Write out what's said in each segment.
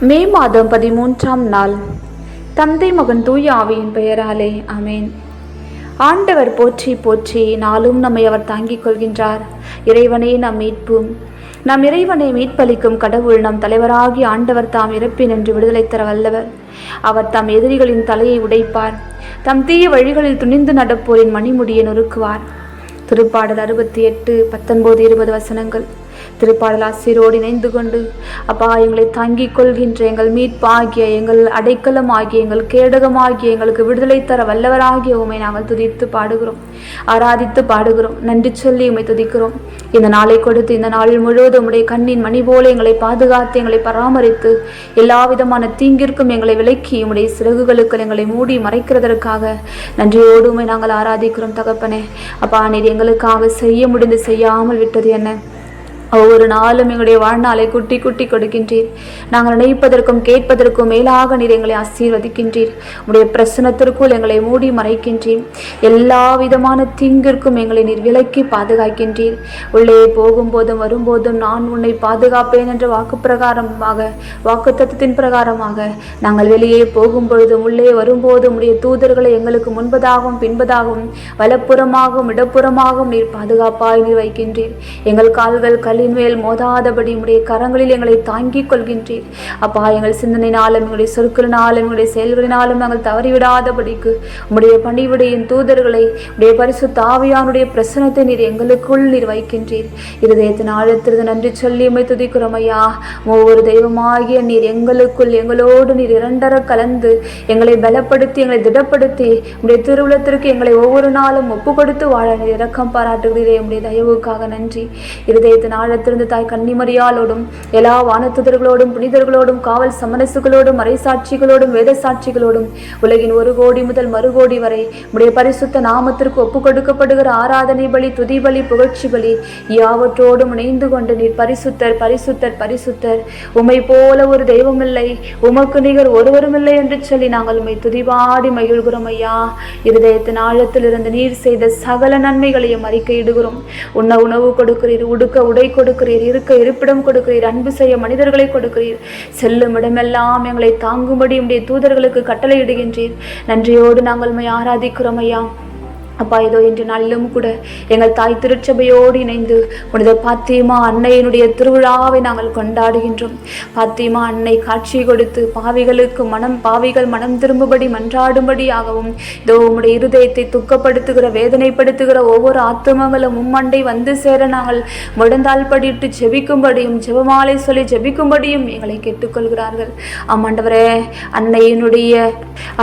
மே மாதம் பதிமூன்றாம் நாள். தந்தை மகன் தூய ஆவியின் பெயராலே அமேன் ஆண்டவர் போற்றி போற்றி நாளும் நம்மை அவர் தாங்கிக் கொள்கின்றார். இறைவனே நம் மீட்பும். நம் இறைவனை மீட்பளிக்கும் கடவுள் நம் தலைவராகி ஆண்டவர் தாம் இறப்பின் என்று விடுதலை தர வல்லவர். அவர் தம் எதிரிகளின் தலையை உடைப்பார். தம் தீய வழிகளில் துணிந்து நடப்போரின் மணிமுடியை நொறுக்குவார். திருப்பாடல் அறுபத்தி எட்டு பத்தொன்பது இருபது வசனங்கள். திருப்பாடலாசிரோடு இணைந்து கொண்டு அப்பா எங்களை தங்கிக் கொள்கின்ற எங்கள் மீட்பாகிய எங்கள் அடைக்கலம் ஆகிய எங்கள் கேடகமாகிய எங்களுக்கு விடுதலை தர வல்லவராகிய உமை நாங்கள் துதித்து பாடுகிறோம். ஆராதித்து பாடுகிறோம். நன்றி சொல்லி உமை துதிக்கிறோம். இந்த நாளை கொடுத்து இந்த நாளில் முழுவதும் உடைய கண்ணின் மணி போல எங்களை பாதுகாத்து எங்களை பராமரித்து எல்லா விதமான தீங்கிற்கும் எங்களை விலக்கி உம்முடைய சிறகுகளுக்கு எங்களை மூடி மறைக்கிறதற்காக நன்றியோடு உமை நாங்கள் ஆராதிக்கிறோம் தகப்பனே. அப்பா நீர் எங்களுக்காக செய்ய முடிந்து செய்யாமல் விட்டது என்ன? ஒவ்வொரு நாளும் எங்களுடைய வாழ்நாளை குட்டி குட்டி கொடுக்கின்றீர். நாங்கள் நினைப்பதற்கும் கேட்பதற்கும் மேலாக நீர் எங்களை ஆசீர்வதிக்கின்றீர். உடைய பிரசனத்திற்குள் எங்களை மூடி மறைக்கின்றீர். எல்லா விதமான தீங்கிற்கும் எங்களை நீர் விலக்கி பாதுகாக்கின்றீர். உள்ளே போகும்போதும் வரும்போதும் நான் உன்னை பாதுகாப்பேன் என்ற வாக்கு பிரகாரமாக வாக்கு தத்துவத்தின் பிரகாரமாக நாங்கள் வெளியே போகும் பொழுதும் உள்ளே வரும்போதும் உடைய தூதர்களை எங்களுக்கு முன்பதாகவும் பின்பதாகவும் வலப்புறமாகவும் இடப்புறமாகவும் நீர் பாதுகாப்பாய் நீர் வைக்கின்றீர். எங்கள் கால்கள் கல்லின் மேல் மோதாதபடி உடைய கரங்களில் எங்களை தாங்கிக் கொள்கின்றீர். அப்பா எங்கள் சிந்தனையினாலும் எங்களுடைய சொற்களினாலும் எங்களுடைய செயல்களினாலும் நாங்கள் தவறிவிடாதபடிக்கு உடைய பணிவிடையின் தூதர்களை உடைய பரிசு தாவியானுடைய பிரசனத்தை நீர் எங்களுக்குள் நீர் வைக்கின்றீர். இருதயத்தின் ஆழத்திற்கு நன்றி சொல்லி உமை துதிக்கிறோம் ஐயா. ஒவ்வொரு தெய்வமாகிய நீர் எங்களுக்குள் எங்களோடு நீர் இரண்டர கலந்து எங்களை பலப்படுத்தி எங்களை திடப்படுத்தி உடைய திருவுளத்திற்கு எங்களை ஒவ்வொரு நாளும் ஒப்பு கொடுத்து வாழ நீர் இரக்கம் பாராட்டுகிறீரே. உடைய தயவுக்காக நன்றி. இருதயத்தின் ஆழத்திலிருந்து தாய் கன்னிமரியாலோடும் எல்லா வானத்துதர்களோடும் புனிதர்களோடும் காவல் சமரசுகளோடும் மறைசாட்சிகளோடும் வேத சாட்சிகளோடும் உலகின் ஒரு கோடி முதல் மறுகோடி வரை உடைய பரிசுத்த நாமத்திற்கு ஒப்பு கொடுக்கப்படுகிற ஆராதனை பலி துதி பலி புகழ்ச்சி பலி யாவற்றோடும் இணைந்து கொண்டு நீர் பரிசுத்தர் பரிசுத்தர் பரிசுத்தர். உமை போல ஒரு தெய்வமில்லை உமக்கு நிகர் ஒருவருமில்லை என்று சொல்லி நாங்கள் உம்மை துதிபாடி மகிழ்கிறோம் ஐயா. இருதயத்தின் ஆழத்திலிருந்து நீர் செய்த சகல நன்மைகளையும் அறிக்கையிடுகிறோம். உண்ண உணவு கொடுக்கிறீர் உடுக்க உடை கொடுக்கிறீர் இருக்க இருப்பிடம் கொடுக்கிறீர் அன்பு செய்ய மனிதர்களை கொடுக்கிறீர். செல்லும் இடமெல்லாம் எங்களை தாங்கும்படி உடைய தூதர்களுக்கு கட்டளையிடுகின்றீர். நன்றியோடு நாங்கள் ஆராதிக்கிறோம் ஐயா. அப்பா இதோ இன்று நாளிலும் கூட எங்கள் தாய் திருச்சபையோடு இணைந்து உனது பாத்தியமா அன்னையினுடைய திருவிழாவை நாங்கள் கொண்டாடுகின்றோம். பாத்தியமா அன்னை காட்சி கொடுத்து பாவிகளுக்கு மனம் பாவிகள் மனம் திரும்பும்படி மன்றாடும்படியாகவும் இதோ உம்முடைய இருதயத்தை துக்கப்படுத்துகிற வேதனைப்படுத்துகிற ஒவ்வொரு ஆத்துமங்களும் உம்மண்டை வந்து சேர நாங்கள் முடந்தால் படிட்டு ஜெபிக்கும்படியும் ஜெபமாலை சொல்லி ஜெபிக்கும்படியும் எங்களை கேட்டுக்கொள்கிறார்கள். ஆமாண்டவரே அன்னையினுடைய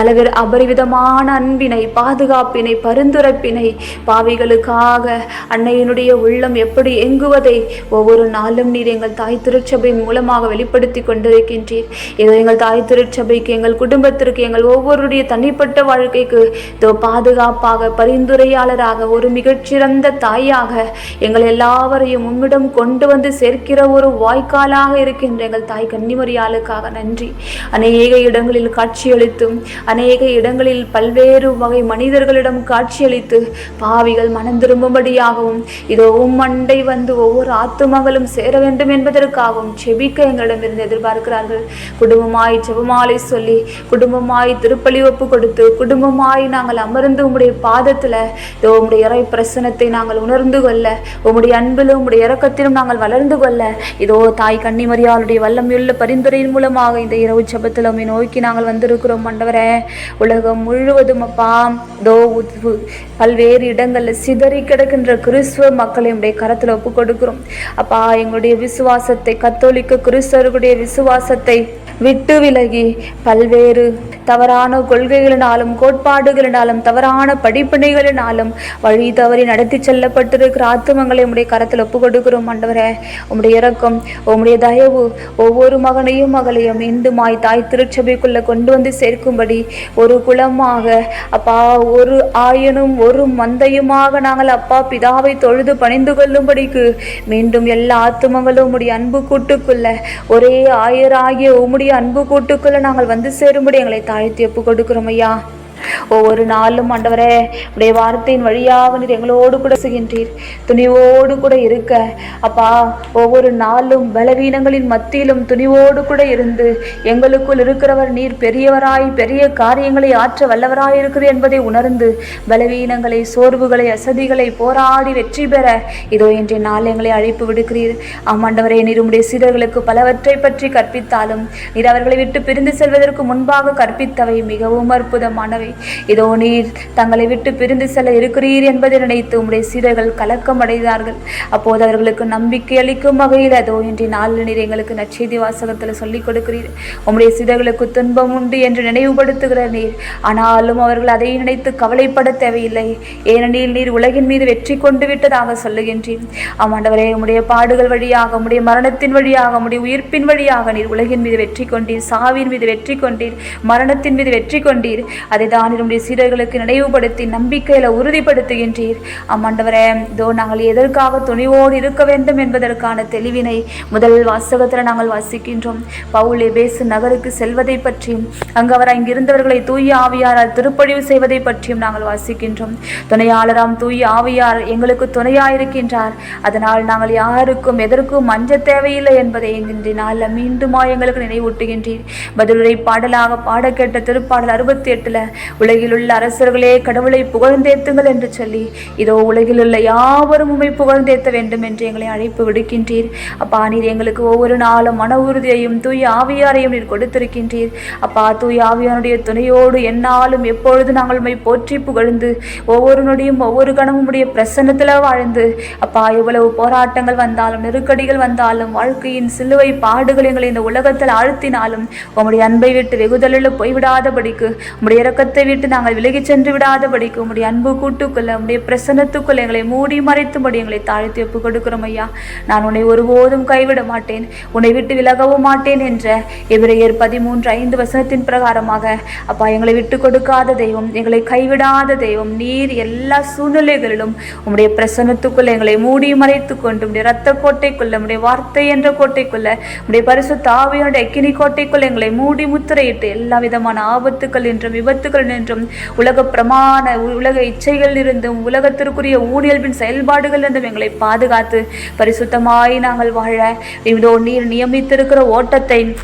அளவில் அபரிவிதமான அன்பினை பாதுகாப்பினை பருந்து பரிந்துரைப்பினை பாவிகளுக்காக அன்னையினுடைய உள்ளம் எப்படி எங்குவதை ஒவ்வொரு நாளும் நீர் எங்கள் தாய் திருச்சபையின் மூலமாக வெளிப்படுத்தி கொண்டிருக்கின்றீர். இதோ எங்கள் தாய் திருச்சபைக்கு எங்கள் குடும்பத்திற்கு எங்கள் ஒவ்வொருடைய தனிப்பட்ட வாழ்க்கைக்கு இதோ பாதுகாப்பாக பரிந்துரையாளராக ஒரு மிகச்சிறந்த தாயாக எங்கள் எல்லாவரையும் உம்மிடம் கொண்டு வந்து சேர்க்கிற ஒரு வாய்க்காலாக இருக்கின்ற எங்கள் தாய் கன்னிமரியாளுக்காக நன்றி. அநேக இடங்களில் காட்சியளித்தும் அநேக இடங்களில் பல்வேறு வகை மனிதர்களிடம் காட்சியளித்து பாவிகள் மனம் திரும்பும்படியாகவும் இதோ மண்டை வந்து ஒவ்வொரு ஆத்துமகளும் சேர வேண்டும் என்பதற்காகவும் செபிக்க எங்களிடமிருந்து எதிர்பார்க்கிறார்கள். குடும்பமாய் ஜெபமாலை சொல்லி குடும்பமாய் திருப்பலி ஒப்பு கொடுத்து குடும்பமாய் நாங்கள் அமர்ந்து உம்முடைய பாதத்தில் இதோ உம்முடைய இறை பிரசனத்தை நாங்கள் உணர்ந்து கொள்ள உம்முடைய அன்பிலும் உம்முடைய இறக்கத்திலும் நாங்கள் வளர்ந்து கொள்ள இதோ தாய் கன்னிமரியாளுடைய வல்லமையுள்ள பரிந்துரையின் மூலமாக இந்த இரவு ஜெபத்தில் உண்மை நோக்கி நாங்கள் வந்திருக்கிறோம் ஆண்டவரே உலகம் முழுவதும் அப்பா தோ பல்வேறு இடங்களில் சிதறி கிடக்கின்ற கிறிஸ்துவ மக்களை உடைய கரத்தில் ஒப்பு கொடுக்கிறோம் அப்பா எங்களுடைய விசுவாசத்தை கத்தோலிக்க கிறிஸ்தவர்களுடைய விசுவாசத்தை விட்டு விலகி பல்வேறு தவறான கொள்கைகளினாலும் கோட்பாடுகளினாலும் தவறான படிப்பினைகளினாலும் வழி தவறி நடத்தி செல்லப்பட்டிருக்கிற ஆத்துமங்களை உடைய கரத்தில் ஒப்பு கொடுக்கிறோம் ஆண்டவரே உம்முடைய இறக்கம் உம்முடைய தயவு ஒவ்வொரு மகனையும் மகளையும் மீண்டுமாய் தாய் திருச்சபைக்குள்ள கொண்டு வந்து சேர்க்கும்படி ஒரு குலமாக அப்பா ஒரு ஆயனும் ஒரு மந்தையுமாக நாங்கள் அப்பா பிதாவை தொழுது பணிந்து கொள்ளும்படிக்கு மீண்டும் எல்லா ஆத்துமங்களும் உம்முடைய அன்பு கூட்டுக்குள்ள ஒரே ஆயராகிய உம்முடைய அன்பு கூட்டுக்குள்ள நாங்கள் வந்து சேரும்படி எங்களை தாழ்த்தி ஒப்பு கொடுக்கிறோம் ஐயா. ஒவ்வொரு நாளும் ஆண்டவரே உடைய வார்த்தையின் வழியாக நீர் எங்களோடு கூட செய்கின்றீர் துணிவோடு கூட இருக்க. அப்பா ஒவ்வொரு நாளும் பலவீனங்களின் மத்தியிலும் துணிவோடு கூட இருந்து எங்களுக்குள் இருக்கிறவர் நீர் பெரியவராய் பெரிய காரியங்களை ஆற்ற வல்லவராய் இருக்குது என்பதை உணர்ந்து பலவீனங்களை சோர்வுகளை அசதிகளை போராடி வெற்றி பெற இதோ இன்றைய நாள் எங்களை அழைப்பு விடுக்கிறீர். ஆமாண்டவரே நீர் உடைய சீடர்களுக்கு பலவற்றை பற்றி கற்பித்தாலும் நீர் அவர்களை விட்டு பிரிந்து செல்வதற்கு முன்பாக கற்பித்தவை மிகவும் அற்புதமானவை. இதோ நீர் தங்களை விட்டு பிரிந்து செல்ல இருக்கிறீர் என்பதை நினைத்து உம்முடைய சீடர்கள் கலக்கம் அடைந்தார்கள் அப்போது அவர்களுக்கு நம்பிக்கை அளிக்கும் வகையில் அதோ இன்றைய நாளில் நீர் எங்களுக்கு நச்செய்தி வாசகத்தில் சொல்லிக் கொடுக்கிறீர். உம்முடைய சீடர்களுக்கு துன்பம் உண்டு என்று நினைவுபடுத்துகிற நீர் ஆனாலும் அவர்கள் அதை நினைத்து கவலைப்பட தேவையில்லை. ஏனெனில் நீர் உலகின் மீது வெற்றி கொண்டு விட்டதாக சொல்லுகின்றேன் ஆமாண்டவரே உம்முடைய பாடுகள் வழியாக உம்முடைய மரணத்தின் வழியாக உம்முடைய உயிர்ப்பின் வழியாக நீர் உலகின் மீது வெற்றி கொண்டீர் சாவின் மீது வெற்றி கொண்டீர் மரணத்தின் மீது வெற்றி கொண்டீர். அதை தான் சீடர்களுக்கு நினைவுபடுத்தி நம்பிக்கையில உறுதிப்படுத்துகின்றீர் ஆமாண்டவரே இதோ நாங்கள் எதற்காக துணிவோடு இருக்க வேண்டும் என்பதற்கான தெளிவினை முதல் வாசகத்தில் நாங்கள் வாசிக்கின்றோம் பவுல் எபேசு நகருக்கு செல்வதை பற்றியும் அங்கு அவர் அங்கிருந்தவர்களை தூய ஆவியாரால் திருப்பழிவு செய்வதை பற்றியும் நாங்கள் வாசிக்கின்றோம் துணையாளராம் தூய் ஆவியார் எங்களுக்கு துணையாயிருக்கின்றார் அதனால் நாங்கள் யாருக்கும் எதற்கும் அஞ்ச தேவையில்லை என்பதை இன்றைய நாளில் மீண்டுமா எங்களுக்கு நினைவூட்டுகின்றீர் பதிலுரை பாடலாக பாட கேட்ட திருப்பாடல் அறுபத்தி எட்டுல உலகில் உள்ள அரசர்களே கடவுளை புகழ்ந்தேத்துங்கள் என்று சொல்லி இதோ உலகில் உள்ள யாவரும் உண்மை புகழ்ந்தேத்த வேண்டும் என்று எங்களை அழைப்பு விடுக்கின்றீர். அப்பா நீர் எங்களுக்கு ஒவ்வொரு நாளும் மன உறுதியையும் தூய் ஆவியாரையும் நீர் கொடுத்திருக்கின்றீர். அப்பா தூய் ஆவியானுடைய துணையோடு என்னாலும் எப்பொழுது நாங்கள் உம்மை போற்றி புகழ்ந்து ஒவ்வொரு நொடியும் ஒவ்வொரு கணமும் உடைய பிரசன்னத்தில் வாழ்ந்து அப்பா எவ்வளவு போராட்டங்கள் வந்தாலும் நெருக்கடிகள் வந்தாலும் வாழ்க்கையின் சிலுவை பாடுகள் எங்களை இந்த உலகத்தில் ஆழ்த்தினாலும் உம்முடைய அன்பை விட்டு வெகுதலில் போய்விடாதபடிக்கு உம்முடைய இரக்கத்தை விட்டு நாங்கள் விலகிச் சென்று விடாதபடிக்கு உம்முடைய அன்பு கூட்டுக்குள்ள உம்முடைய பிரசன்னத்துக்குள்ள எங்களை மூடி மறைத்தும்படி எங்களை தாழ்த்தி ஒப்பு கொடுக்கிறோம் ஐயா. நான் உன்னை ஒருபோதும் கைவிட மாட்டேன் உன்னை விட்டு விலகவும் மாட்டேன் என்ற எபிரேயர் பதிமூன்று ஐந்து வசனத்தின் பிரகாரமாக அப்பா எங்களை விட்டு கொடுக்காத தெய்வம் எங்களை கைவிடாத தெய்வம் நீர் எல்லா சூழ்நிலைகளிலும் உம்முடைய பிரசன்னத்துக்குள்ள எங்களை மூடி மறைத்து கொண்டு உடைய ரத்த கோட்டைக்குள்ள உடைய வார்த்தை என்ற கோட்டைக்குள்ள உடைய பரிசு தாவியோட அக்கினி கோட்டைக்குள்ள எங்களை மூடி முத்திரையிட்டு எல்லா விதமான ஆபத்துக்கள் என்றும் விபத்துக்கள் என்றும் உலக பிரமாண உலக இச்சைகள் இருந்தும் உலகத்திற்குரிய ஊழியல்பின் செயல்பாடுகள் இருந்தும் எங்களை பாதுகாத்து பரிசுத்தமாய் நாங்கள் வாழ. இதோ நீர் நியமித்திருக்கிற ஓட்டத்தை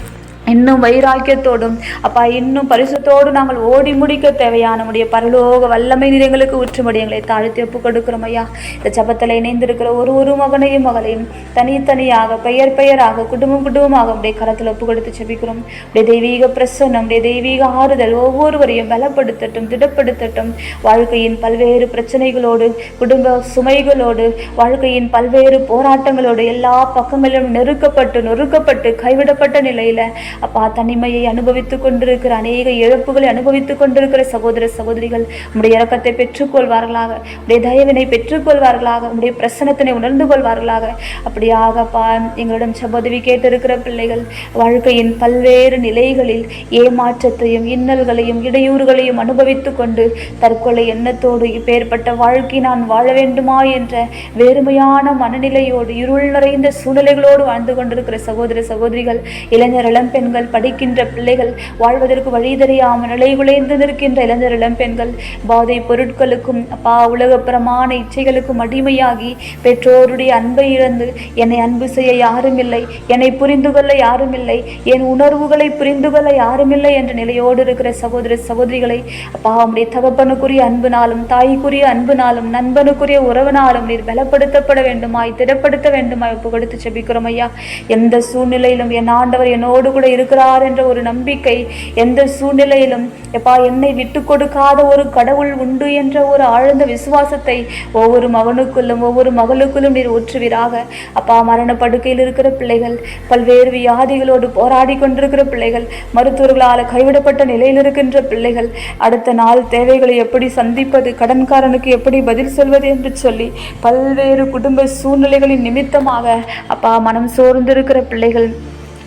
இன்னும் வைராக்கியத்தோடும் அப்பா இன்னும் பரிசுத்தோடு நாங்கள் ஓடி முடிக்க தேவையான நம்முடைய பரலோக வல்லமை நீர் எங்களுக்கு ஊற்றும்படி எங்களை தாழ்த்தி ஒப்பு கொடுக்கிறோம் ஐயா. இந்த ஜபத்தில் இணைந்திருக்கிற ஒரு ஒரு மகனையும் மகளையும் தனித்தனியாக பெயர் பெயராக குடும்பம் குடும்பமாக உடைய கரத்தில் ஒப்பு கொடுத்து செபிக்கிறோம் உடைய தெய்வீக பிரசன்னம் உடைய தெய்வீக ஆறுதல் ஒவ்வொருவரையும் பலப்படுத்தட்டும் திடப்படுத்தட்டும். வாழ்க்கையின் பல்வேறு பிரச்சனைகளோடு குடும்ப சுமைகளோடு வாழ்க்கையின் பல்வேறு போராட்டங்களோடு எல்லா பக்கங்களிலும் நெருக்கப்பட்டு நொறுக்கப்பட்டு கைவிடப்பட்ட நிலையில் அப்பா தனிமையை அனுபவித்துக் கொண்டிருக்கிற அநேக இழப்புகளை அனுபவித்துக் கொண்டிருக்கிற சகோதர சகோதரிகள் உடைய இறக்கத்தை பெற்றுக்கொள்வார்களாக உடைய தயவினை பெற்றுக்கொள்வார்களாக உடைய பிரசனத்தினை உணர்ந்து கொள்வார்களாக. அப்படியாக அப்பா எங்களிடம் சபோதவி கேட்டிருக்கிற பிள்ளைகள் வாழ்க்கையின் பல்வேறு நிலைகளில் ஏமாற்றத்தையும் இன்னல்களையும் இடையூறுகளையும் அனுபவித்துக் கொண்டு தற்கொலை எண்ணத்தோடு இப்பேற்பட்ட வாழ்க்கை நான் வாழ வேண்டுமா என்ற வேறுமையான மனநிலையோடு இருள் நிறைந்த சூழ்நிலைகளோடு வாழ்ந்து கொண்டிருக்கிற சகோதர சகோதரிகள் இளைஞர் பெண்கள் படிக்கின்ற பிள்ளைகள் வாழ்வதற்கு வழி தெரியாமல் நிலை குலைந்து நிற்கின்ற இளைஞர் இளம்பெண்கள் பாதை பொருட்களுக்கும் அப்பா உலக பிரமாண இச்சைகளுக்கும் அடிமையாகி பெற்றோருடைய அன்பை இழந்து என்னை அன்பு செய்ய யாரும் இல்லை என்னை புரிந்து கொள்ள யாரும் இல்லை என் உணர்வுகளை புரிந்து கொள்ள யாரும் இல்லை என்ற நிலையோடு இருக்கிற சகோதர சகோதரிகளை அப்பா உடைய தகப்பனுக்குரிய அன்புனாலும் தாய்க்குரிய அன்புனாலும் நண்பனுக்குரிய உறவினாலும் நீர் பலப்படுத்தப்பட வேண்டுமாய் திடப்படுத்த வேண்டுமாய் ஒப்பு கொடுத்து செபிக்கிறோம் ஐயா. எந்த சூழ்நிலையிலும் என் ஆண்டவர் என்னோடு கூட இருக்கிறார் என்ற ஒரு நம்பிக்கை எந்த சூழ்நிலையிலும் எப்பா என்னை விட்டு கொடுக்காத ஒரு கடவுள் உண்டு என்ற ஒரு ஆழ்ந்த விசுவாசத்தை ஒவ்வொரு மகனுக்குள்ளும் ஒவ்வொரு மகளுக்குள்ளும் நீர் ஊற்றுவீராக. அப்பா மரண படுக்கையில் இருக்கிற பிள்ளைகள் பல்வேறு வியாதிகளோடு போராடி கொண்டிருக்கிற பிள்ளைகள் மருத்துவர்களால் கைவிடப்பட்ட நிலையில் இருக்கின்ற பிள்ளைகள் அடுத்த நாள் தேவைகளை எப்படி சந்திப்பது கடன்காரனுக்கு எப்படி பதில் சொல்வது என்று சொல்லி பல்வேறு குடும்ப சூழ்நிலைகளின் நிமித்தமாக அப்பா மனம் சோர்ந்திருக்கிற பிள்ளைகள்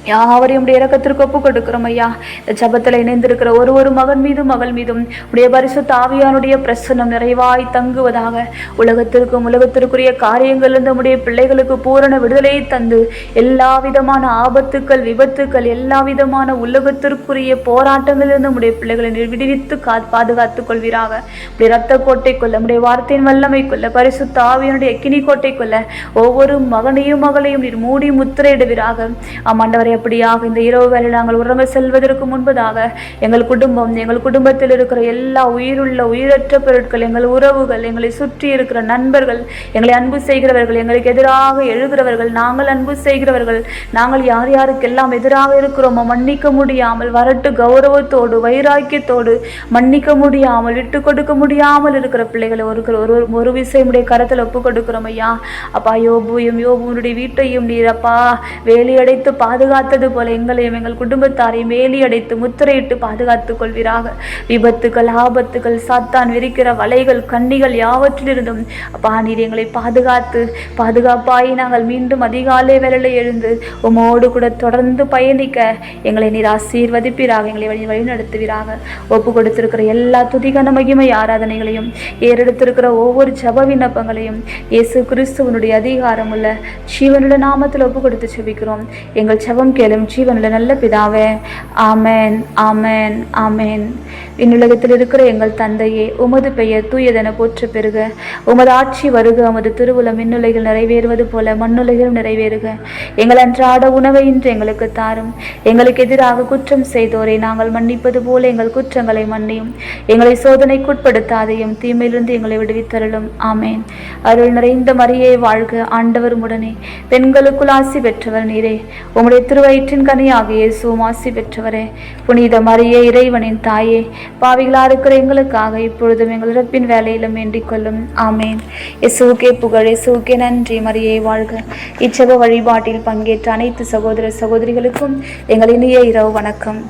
யாவரையும் உடைய இறக்கத்திற்கு ஒப்பு கொடுக்கிறோம் ஐயா. இந்த ஜபத்தில் இணைந்திருக்கிற ஒரு ஒரு மகன் மீதும் மகள் மீதும் உடைய பரிசு தாவியானுடைய பிரசன்னம் நிறைவாய் தங்குவதாக உலகத்திற்கும் உலகத்திற்குரிய காரியங்களிலிருந்து உடைய பிள்ளைகளுக்கு பூரண விடுதலையை தந்து எல்லா விதமான ஆபத்துக்கள் விபத்துக்கள் எல்லா விதமான உலகத்திற்குரிய போராட்டங்களிலிருந்து உடைய பிள்ளைகளை விடுவித்து கா பாதுகாத்துக் கொள்வீராக. உடைய ரத்த கோட்டை கொள்ள உடைய வார்த்தையின் வல்லமை கொள்ள பரிசு ஆவியனுடைய எக்கினி கோட்டை கொள்ள ஒவ்வொரு மகனையும் மகளையும் நீர் மூடி முத்திரையிடுவீராக. ஆமாண்டவரை அப்படியாக இந்த இரவு வேலை நாங்கள் உறங்க செல்வதற்கு முன்பதாக எங்கள் குடும்பம் எங்கள் குடும்பத்தில் இருக்கிற எல்லா உயிருள்ள உயிரற்ற பொருட்கள் எங்கள் உறவுகள் எங்களை சுற்றி இருக்கிற நண்பர்கள் எங்களை அன்பு செய்கிறவர்கள் எங்களுக்கு எதிராக எழுகிறவர்கள் நாங்கள் அன்பு செய்கிறவர்கள் நாங்கள் யார் யாருக்கெல்லாம் எதிராக இருக்கிறோமோ மன்னிக்க முடியாமல் வரட்டு கௌரவத்தோடு வைராக்கியத்தோடு மன்னிக்க முடியாமல் விட்டு கொடுக்க முடியாமல் இருக்கிற பிள்ளைகளை ஒரு ஒரு ஒரு விசையுடைய கரத்தில் ஒப்பு கொடுக்கிறோம் ஐயா. அப்பா யோபுவையும் யோபுனுடைய வீட்டையும் நீர் அப்பா பாதுகா பாதுகாத்தது போல எங்களையும் எங்கள் குடும்பத்தாரையும் வேலியடைத்து முத்திரையிட்டு பாதுகாத்துக் கொள்வீராக. விபத்துகள் ஆபத்துகள் சாத்தான் விரிக்கிற வலைகள் கண்ணிகள் யாவற்றிலிருந்தும் அப்பா நீர் எங்களை பாதுகாத்து பாதுகாப்பாய் நாங்கள் மீண்டும் அதிகாலை வேலையில் எழுந்து உமோடு கூட தொடர்ந்து பயணிக்க எங்களை நீர் ஆசீர்வதிப்பீராக எங்களை வழி வழிநடத்துவீராக. ஒப்பு கொடுத்திருக்கிற எல்லா துதிகன மகிமை ஆராதனைகளையும் ஏறெடுத்திருக்கிற ஒவ்வொரு ஜப விண்ணப்பங்களையும் இயேசு கிறிஸ்துவனுடைய அதிகாரம் உள்ள சிவனுடைய நாமத்தில் ஒப்பு கொடுத்து செபிக்கிறோம். எங்கள் ஜெபம் ஜெபம் கேளும் ஜீவனுள்ள நல்ல பிதாவே ஆமேன் ஆமேன் ஆமேன் இன்னுலகத்தில் இருக்கிற எங்கள் தந்தையே உமது பெயர் தூயதென போற்று பெறுக உமது ஆட்சி வருக உமது திருவுளம் விண்ணுலகில் நிறைவேறுவது போல மண்ணுலகிலும் நிறைவேறுக எங்கள் அன்றாட உணவை இன்று எங்களுக்கு தாரும் எங்களுக்கு எதிராக குற்றம் செய்தோரை நாங்கள் மன்னிப்பது போல எங்கள் குற்றங்களை மன்னியும் எங்களை சோதனைக்குட்படுத்தாதையும் தீமையிலிருந்து எங்களை விடுவித்தருளும் ஆமேன் அருள் நிறைந்த மரியை வாழ்க ஆண்டவர் உடனே பெண்களுக்குள் ஆசி பெற்றவர் நீரே உம்முடைய திருவயிற்றின் கனியாக சுமாசி பெற்றவரே. புனித மரியே இறைவனின் தாயே பாவிகளா இருக்கிற எங்களுக்காக இப்பொழுதும் எங்கள் இறப்பின் வேலையிலும் வேண்டிக் கொள்ளும். ஆமேன். இயேசுவுக்கே புகழ் இயேசுவுக்கே நன்றி. மரியே வாழ்க. இச்சவ வழிபாட்டில் பங்கேற்ற அனைத்து சகோதர சகோதரிகளுக்கும் எங்கள் இனிய இரவு வணக்கம்.